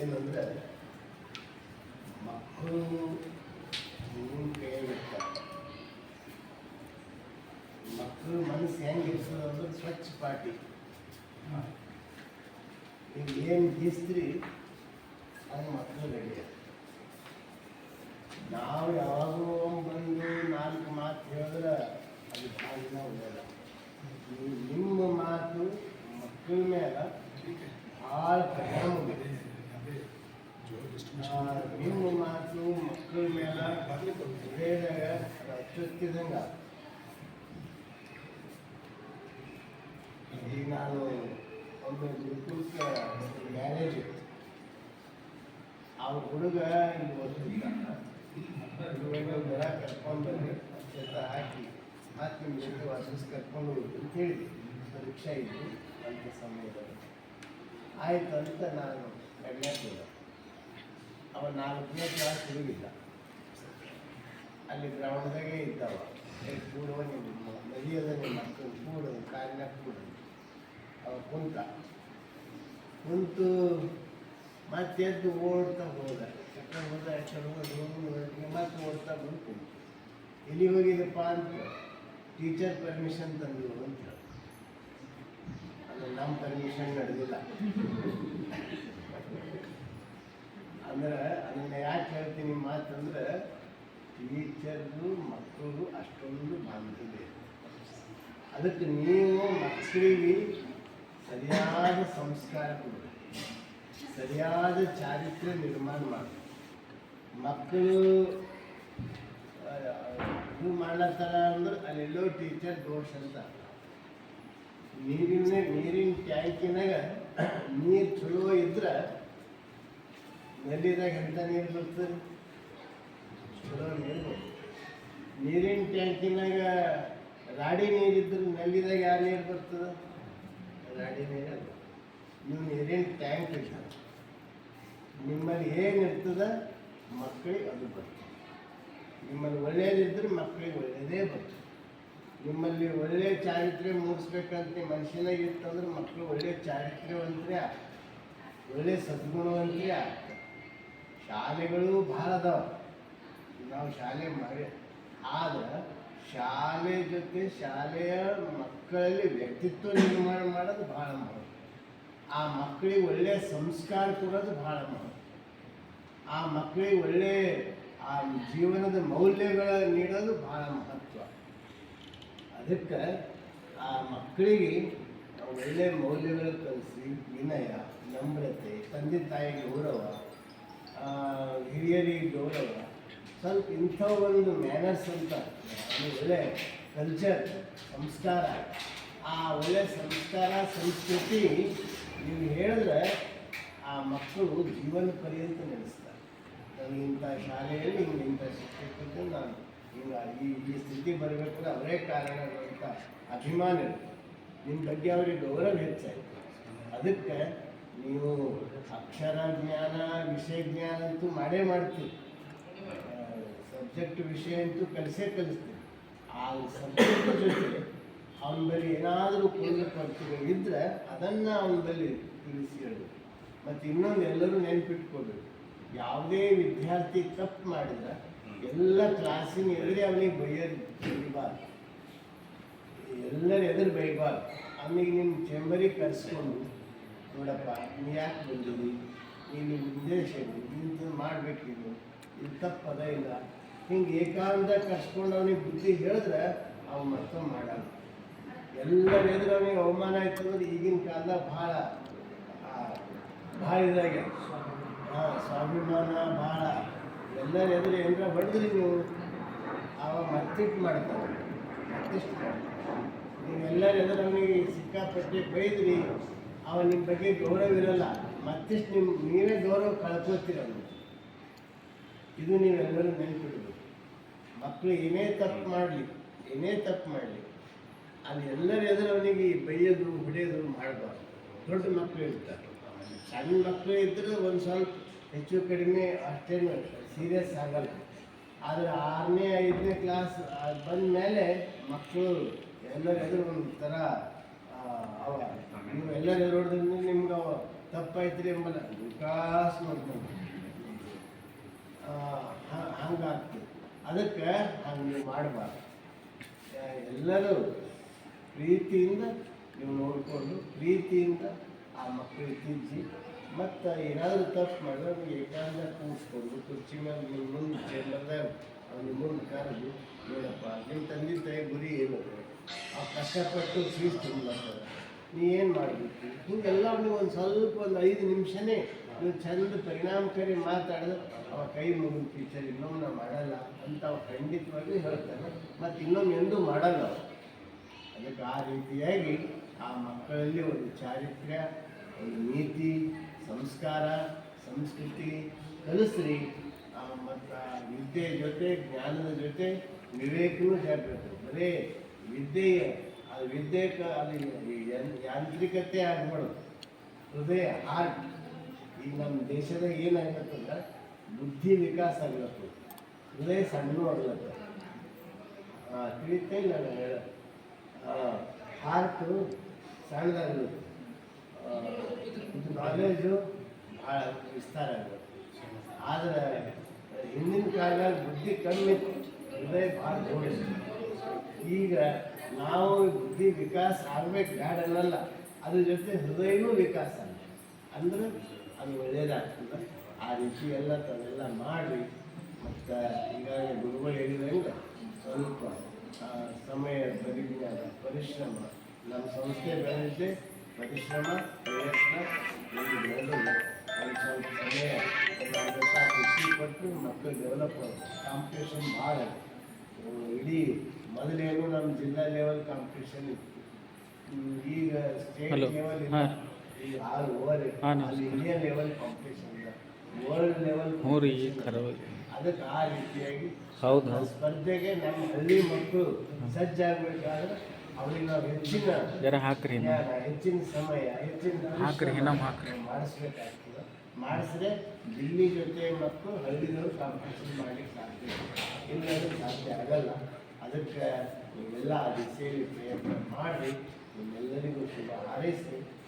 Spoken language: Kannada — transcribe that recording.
ಏನಂದ್ರೆ ಮಕ್ಕಳು ನಿಮ್ಮ ಕೈಯಾಗಿರ್ತಾರೆ ಮಕ್ಕಳು ಮನಸ್ಸು ಹೆಂಗಿರ್ತದೆ ಅಂದ್ರೆ ಸ್ವಚ್ಛ ಪಾಟಿ. ನೀವು ಏನು ಗೀಸ್ತ್ರಿ ಅದು ಮಕ್ಕಳು ರೆಡಿ ನಾವು ಯಾವಾಗಲೂ ಬಂದು ನಾಲ್ಕು ಮಾತು ಹೇಳಿದ್ರೆ ಅದು ಭಾಳ ಒಳ್ಳೆಯದ ನೀವು ನಿಮ್ಮ ಮಾತು ಮಕ್ಕಳ ಮೇಲೆ ಭಾಳ ಪರಿಣಾಮ ನಿಮ್ಮ ಮಾತು ಮಕ್ಕಳ ಮೇಲೆ ಬೇರೆ ಅಚ್ಚೊತ್ತಿದಂಗ ಈಗ ನಾನು ಒಂದು ಮ್ಯಾರೇಜ್ ಇತ್ತು ಅವ್ರ ಹುಡುಗ ಇಲ್ಲಿ ಅಕ್ಷತ ಹಾಕಿ ಮತ್ತೆ ನಿಮ್ಮ ಜೊತೆ ವಾಪಸ್ ಕರ್ಕೊಂಡು ಹೋಗಿ ಅಂತ ಹೇಳಿದ್ವಿ ಪರೀಕ್ಷೆ ಇತ್ತು ಅಂತ ಸಮಯದಲ್ಲಿ ಆಯ್ತು ಅಂತ ನಾನು ಕಡಿಮೆ ಅವ ನಾಲ್ಕನೇ ಕ್ಲಾಸ್ ಇರುವುದಿಲ್ಲ ಅಲ್ಲಿ ಗ್ರೌಂಡ್ದಾಗೆ ಇದ್ದಾವ. ಕೂಡುವ ನಿಮ್ಮ ನದಿಯದ ನಿಮ್ಮ ಮಕ್ಕಳು ಕೂಡೋದು ಕಾರಿನ ಅವ ಕುಂತ. ಕುಂತು ಮತ್ತೆ ಎದ್ದು ಓಡ್ತಾ ಹೋದ. ಎಕ್ಕ ಹೋದ ಎಕ್ಕ ಹೋದ ಮತ್ತೆ ಓಡ್ತಾ ಬಂತು ಎಲ್ಲಿ ಹೋಗಿದಪ್ಪ ಅಂತ ಟೀಚರ್ ಪರ್ಮಿಷನ್ ತಂದು ಅಂತ. ನಮ್ಮ ಪರ್ಮಿಷನ್ ನಡೆದಿಲ್ಲ. ಅಂದ್ರೆ ಅದನ್ನ ಯಾಕೆ ಹೇಳ್ತೀನಿ ಮಾತಂದರೆ ಟೀಚರ್ದು ಮಕ್ಕಳು ಅಷ್ಟೊಂದು ಬಾಂಧವ್ಯ. ಅದಕ್ಕೆ ನೀವು ಮಕ್ಕಳಿಗೆ ಸರಿಯಾದ ಸಂಸ್ಕಾರ ಕೊಡಬೇಕು ಸರಿಯಾದ ಚಾರಿತ್ರ್ಯ ನಿರ್ಮಾಣ ಮಾಡಿ. ಮಕ್ಕಳು ಇದು ಮಾಡ್ಲತ್ತಾರ ಅಂದ್ರೆ ಅಲ್ಲೆಲ್ಲೋ ಟೀಚರ್ ದೋಷ ಅಂತ. ನೀರಿನ ನೀರಿನ ಟ್ಯಾಂಕಿನಾಗ ನೀರು ಚಲೋ ಇದ್ರೆ ನಲ್ಲಿದಾಗ ಎಂಥ ನೀರು ಬರ್ತದೆ? ಚಲೋ ನೀರು ನೀರಿನ ಟ್ಯಾಂಕಿನಾಗ ರಾಡಿ ನೀರಿದ್ರೆ ನಲ್ಲಿದಾಗ ಯಾವ ನೀರು ಬರ್ತದೆ? ರಾಡಿ ನೀರು ನೀವು ನೀರಿನ ಟ್ಯಾಂಕ್ ಇರ್ತದೆ ನಿಮ್ಮಲ್ಲಿ ಏನಿರ್ತದ ಮಕ್ಕಳಿಗೆ ಅದು ಬರ್ತದೆ. ನಿಮ್ಮಲ್ಲಿ ಒಳ್ಳೇದಿದ್ರೆ ಮಕ್ಕಳಿಗೆ ಒಳ್ಳೆಯದೇ ಬರ್ತದೆ. ನಿಮ್ಮಲ್ಲಿ ಒಳ್ಳೆಯ ಚಾರಿತ್ರ್ಯ ಮೂಡಿಸ್ಬೇಕಂತ ಮನುಷ್ಯನಾಗಿತ್ತಂದ್ರೆ ಮಕ್ಕಳು ಒಳ್ಳೆಯ ಚಾರಿತ್ರ್ಯವಂತರೇ ಒಳ್ಳೆಯ ಒಳ್ಳೆ ಸದ್ಗುಣವಂತರೇ ಆಗ್ತಾರೆ ಶಾಲೆಗಳು ಭಾಳ ಅದಾವ. ನಾವು ಶಾಲೆ ಮಾಡಿ ಆದ್ರೆ ಶಾಲೆ ಜೊತೆ ಶಾಲೆಯ ಮಕ್ಕಳಲ್ಲಿ ವ್ಯಕ್ತಿತ್ವ ನಿರ್ಮಾಣ ಮಾಡೋದು ಭಾಳ ಮಾಡೋದು ಆ ಮಕ್ಕಳಿಗೆ ಒಳ್ಳೆಯ ಸಂಸ್ಕಾರ ಕೊಡೋದು ಭಾಳ ಮಾಡೋದು ಆ ಮಕ್ಕಳಿಗೆ ಒಳ್ಳೆ, ಆ ಜೀವನದ ಮೌಲ್ಯಗಳ ನೀಡೋದು ಭಾಳ ಮಹತ್ವ. ಅದಕ್ಕೆ ಆ ಮಕ್ಕಳಿಗೆ ಒಳ್ಳೆ ಮೌಲ್ಯಗಳು ಕಲಿಸಿ, ವಿನಯ, ನಮ್ರತೆ, ತಂದೆ ತಾಯಿ ಗೌರವ ಹಿರಿಯರಿಗೆ ಗೌರವ. ಸ್ವಲ್ಪ ಇಂಥ ಒಂದು ಮ್ಯಾನರ್ಸ್ ಅಂತ ಒಳ್ಳೆ ಕಲ್ಚರ್ ಸಂಸ್ಕಾರ. ಆ ಒಳ್ಳೆ ಸಂಸ್ಕಾರ, ಸಂಸ್ಕೃತಿ ನೀವು ಹೇಳಿದ್ರೆ ಆ ಮಕ್ಕಳು ಜೀವನ ಪರ್ಯಂತ ನಡೆಸ್ತಾರೆ. ಇಂಥ ಶಾಲೆಯಲ್ಲಿ ಹಿಂಗೆ ಇಂಥ ಶಿಕ್ಷಕರಿಗೆ ನಾನು ಈಗ ಈ ಈ ಸ್ಥಿತಿ ಬರಬೇಕು ಅವರೇ ಕಾರಣ ಅಂತ ಅಭಿಮಾನ ನಿಮ್ಮ ಬಗ್ಗೆ ಅವರಿಗೆ ಗೌರವ ಹೆಚ್ಚಾಯಿತು. ಅದಕ್ಕೆ ನೀವು ಅಕ್ಷರ ಜ್ಞಾನ, ವಿಷಯ ಜ್ಞಾನ ಅಂತೂ ಮಾಡೇ ಮಾಡ್ತೀವಿ ಸಬ್ಜೆಕ್ಟ್ ವಿಷಯ ಅಂತೂ ಕಲಿಸೇ ಕಲಿಸ್ತೀವಿ ಆ ಸಬ್ಜೆಕ್ಟ್ ಜೊತೆ ಅವನ ಬಳಿ ಏನಾದರೂ ಪೂರ್ಣ ಇದ್ದರೆ ಅದನ್ನು ಅವನ ಬಳಿ ತಿಳಿಸಿ ಹೇಳಬೇಕು ಮತ್ತು ಇನ್ನೊಂದು ಎಲ್ಲರೂ ನೆನ್ಪಿಟ್ಕೋಬೇಕು. ಯಾವುದೇ ವಿದ್ಯಾರ್ಥಿ ತಪ್ಪು ಮಾಡಿದ್ರೆ ಎಲ್ಲ ಕ್ಲಾಸಿನ ಎದುರೇ ಅವನಿಗೆ ಬೈಯರ್ ಬೈಬಾರ್ದು. ಎಲ್ಲರ ಎದುರು ಬೈಬಾರ್ದು. ಅವನಿಗೆ ನಿಮ್ಮ ಚೇಂಬರಿಗೆ ಕರೆಸ್ಕೊಂಡು ನೋಡಪ್ಪ ನೀ ಯಾಕೆ ಬಂದಿರಿ ನೀನು ಉದ್ದೇಶ ಇದು ಮಾಡಬೇಕಿದು ಇದು ತಪ್ಪದ ಇಲ್ಲ. ಹಿಂಗೆ ಏಕಾಂತ ಕರ್ಸ್ಕೊಂಡು ಅವನಿಗೆ ಬುದ್ಧಿ ಹೇಳಿದ್ರೆ ಅವ್ನು ಮತ್ತೊಮ್ಮೆ ಮಾಡಲ್ಲ. ಎಲ್ಲರ ಎದುರು ಅವನಿಗೆ ಅವಮಾನ ಆಯ್ತು ಅಂದ್ರೆ ಈಗಿನ ಕಾಲದಾಗ ಭಾಳ ಭಾಳ ಇದಾಗೆ. ಹಾಂ, ಸ್ವಾಭಿಮಾನ ಭಾಳ. ಎಲ್ಲರ ಎದುರು ಏನರ ಹೊಡೆದ್ರಿ ನೀವು? ಅವ ಮತ್ತಿಟ್ಟು ಮಾಡ್ತಾನೆ. ಮತ್ತಿಷ್ಟು ಮಾಡ್ತಾನೆ. ನೀವೆಲ್ಲರ ಎದುರು ಅವನಿಗೆ ಸಿಕ್ಕಾಪಟ್ಟೆ ಬೈದ್ರಿ. ಅವ ಬಗ್ಗೆ ಗೌರವ ಇರಲ್ಲ. ಮತ್ತಿಷ್ಟು ನಿಮ್ಮ ನೀವೇ ಗೌರವ ಕಳ್ಕೊತೀರ ಇದು ನೀವೆಲ್ಲರೂ ನೆನಪಿಡ್ಬೇಕು. ಮಕ್ಕಳು ಏನೇ ತಪ್ಪು ಮಾಡಲಿ, ಏನೇ ತಪ್ಪು ಮಾಡಲಿ ಅಲ್ಲಿ ಎಲ್ಲರ ಎದುರು ಅವನಿಗೆ ಬೈಯೋದು, ಹೊಡೆಯೋದು ಮಾಡಬಾರ್ದು. ದೊಡ್ಡ ಮಕ್ಕಳು ಇರ್ತಾರೆ. ಸಣ್ಣ ಮಕ್ಕಳು ಇದ್ದರೆ ಒಂದು ಸ್ವಲ್ಪ ಹೆಚ್ಚು ಕಡಿಮೆ ಅಷ್ಟೇನು ಸೀರಿಯಸ್ ಆಗಲ್ಲ. ಆದರೆ ಆರನೇ, ಐದನೇ ಕ್ಲಾಸ್ ಬಂದ ಮೇಲೆ ಮಕ್ಕಳು ಎಲ್ಲರ ಎದುರು ಒಂಥರ ಥರ ಆ, ಅವ ನೀವು ಎಲ್ಲರೂ ಹೊಡೆದ್ರೆ ನಿಮ್ಗೆ ಅವ ತಪ್ಪಾಯ್ತ್ರಿ ಎಂಬಲ್ಲ ವಿಕಾಸ ನೋಡ್ಕೊಂಡು ಹಂಗಾಗ್ತದೆ ಅದಕ್ಕೆ ಹಂಗೆ ಮಾಡಬಾರ್ದು ಎಲ್ಲರೂ ಪ್ರೀತಿಯಿಂದ ನೀವು ನೋಡಿಕೊಂಡು ಪ್ರೀತಿಯಿಂದ ಆ ಮಕ್ಕಳಿಗೆ ತಿದ್ದಿ ಮತ್ತು ಏನಾದರೂ ತಪ್ಪು ಮಾಡಿದ್ರೆ ನೀವು ಏಕಾಂತ ಕೂರಿಸ್ಕೊಂಡು ಕುರ್ಚಿ ಮೇಲೆ ನಿಮ್ಮ ಮುಂದೆ ಚೇಂಬರ್ದಾಗ ಅವ್ನ ಮುಂದೆ ಕರೆದು ನೋಡಪ್ಪ ನಿಮ್ಮ ತಂದೆ ತಾಯಿ ಗುರಿ ಕಷ್ಟಪಟ್ಟು ಫೀಸ್ ತುಂಬಲಾಗ್ತದೆ ನೀ ಏನು ಮಾಡಬೇಕು? ಹಿಂಗೆಲ್ಲ ನೀವು ಒಂದು ಸ್ವಲ್ಪ ಒಂದು ಐದು ನಿಮಿಷನೇ ನೀವು ಚೆಂದ ಪರಿಣಾಮಕಾರಿ ಮಾತಾಡಿದ್ರೆ ಅವ ಕೈ ಮುಗಿದ ಟೀಚರ್ ಇನ್ನೊಮ್ಮೆ ನಾವು ಮಾಡಲ್ಲ ಅಂತ ಅವ ಖಂಡಿತವಾಗಿ ಹೇಳ್ತಾನೆ. ಮತ್ತು ಇನ್ನೊಮ್ಮೆ ಎಂದೂ ಮಾಡಲ್ಲ ಅದಕ್ಕೆ ಆ ರೀತಿಯಾಗಿ ಆ ಮಕ್ಕಳಲ್ಲಿ ಒಂದು ಚಾರಿತ್ರ್ಯ, ಒಂದು ನೀತಿ, ಸಂಸ್ಕಾರ, ಸಂಸ್ಕೃತಿ ಕಲಿಸ್ರಿ. ಮತ್ತು ವಿದ್ಯೆ ಜೊತೆ, ಜ್ಞಾನದ ಜೊತೆ, ವಿವೇಕನೂ ಜಾಗೃತಿ ಬರೇ ವಿದ್ಯೆ ಅದು ವಿದ್ಯೆಗೆ ಅದು ಯಂ- ಯಾಂತ್ರಿಕತೆ ಆಗ್ಬಾರ್ದು. ಹೃದಯ ಹಾರ್ಟ್ ಈಗ ನಮ್ಮ ದೇಶದಾಗ ಏನಾಗತ್ತಂದ್ರೆ ಬುದ್ಧಿ ವಿಕಾಸ ಆಗ್ಲತ್ತು ಹೃದಯ ಸಣ್ಣ ಆಗ್ಲತ್ತ ತಿಳಿತೇ ನಾನು ಹೇಳ ಹಾರ್ಟು ಸಣ್ಣದಾಗ್ಲತ್ತು ನಾಲೆಜು ಭಾಳ ವಿಸ್ತಾರ ಆಗುತ್ತೆ ಆದರೆ ಹಿಂದಿನ ಕಾಲದಲ್ಲಿ ಬುದ್ಧಿ ಕಮ್ಮಿ ಹೃದಯ ಭಾಳ ದೊಡ್ಡ ಈಗ ನಾವು ಬುದ್ಧಿ ವಿಕಾಸ ಆಗ್ಬೇಕು, ಬ್ಯಾಡ ಅನ್ನಲ್ಲ. ಅದ್ರ ಜೊತೆ ಹೃದಯನೂ ವಿಕಾಸ ಅಂದ್ರೆ ಅದು ಒಳ್ಳೇದಾಗ್ತದೆ. ಆ ರೀತಿ ಎಲ್ಲ ತಾವೆಲ್ಲ ಮಾಡಿ, ಮತ್ತು ಈಗಾಗಲೇ ಗುರುಗಳು ಹೇಳಿದಂಗೆ ಸ್ವಲ್ಪ ಸಮಯ ಪರಿಜ್ಞಾನ ಪರಿಶ್ರಮ, ನಮ್ಮ ಸಂಸ್ಥೆ ಬೆಳೆದಿದ್ದೆ ಪರಿಶ್ರಮ, ಪ್ರಯತ್ನ, ಒಂದು ಬೆಳೆದಿಲ್ಲ ಸ್ವಲ್ಪ ಸಮಯ ಖುಷಿ ಪಟ್ಟು ಮಕ್ಕಳು ಡೆವಲಪ್ ಕಾಂಪಿಟೇಷನ್ ಭಾಳ, ಇಡೀ ಮೊದಲೇನು ನಮ್ಮ ಜಿಲ್ಲಾ ಲೆವೆಲ್ ಕಾಂಪಿಟೇಷನ್ ಇತ್ತು. ಈಗ ಸ್ಟೇಟ್. ಲೆವೆಲ್. ಈಗ ಆಲ್ ಓವರ್ ಅಲ್ಲಿ India level competition world level ಹ್ಞೂ ರೀ ಅದಕ್ಕೆ ಆ ರೀತಿಯಾಗಿ ಹೌದು ಸ್ಪರ್ಧೆಗೆ ನಮ್ಮ ಹಳ್ಳಿ ಮಕ್ಕಳು ಸಜ್ಜಾಗಬೇಕಾದ್ರೆ ಅವ್ರಿಗೆ ನಾವು ಹೆಚ್ಚಿನ ಜರ ಹಾಕ್ರಿ. ಹೆಚ್ಚಿನ ಸಮಯ ಹೆಚ್ಚಿನ ಹಾಕ್ರಿ, ಇನ್ನೊಮ್ಮೆ ಹಾಕ್ರಿ. ಮಾಡಿಸ್ಬೇಕಾಗ್ತದೆ. ಮಾಡಿಸಿದ್ರೆ ದಿಲ್ಲಿ ಜೊತೆ ಮತ್ತು ಹಳ್ಳಿಗಳು ಕಾಂಪಿಟೇಷನ್ ಮಾಡಲಿಕ್ಕೆ ಸಾಧ್ಯ ಇಲ್ಲದ್ರೆ ಸಾಧ್ಯ ಆಗಲ್ಲ. ಅದಕ್ಕೆ ನೀವೆಲ್ಲ ಆ ದಿಸೆಯಲ್ಲಿ ಪ್ರಯತ್ನ ಮಾಡಿ ನಿಮ್ಮೆಲ್ಲರಿಗೂ ಶುಭ ಹಾರೈಸಿ ಎರಡು ಮಾತನ್ನು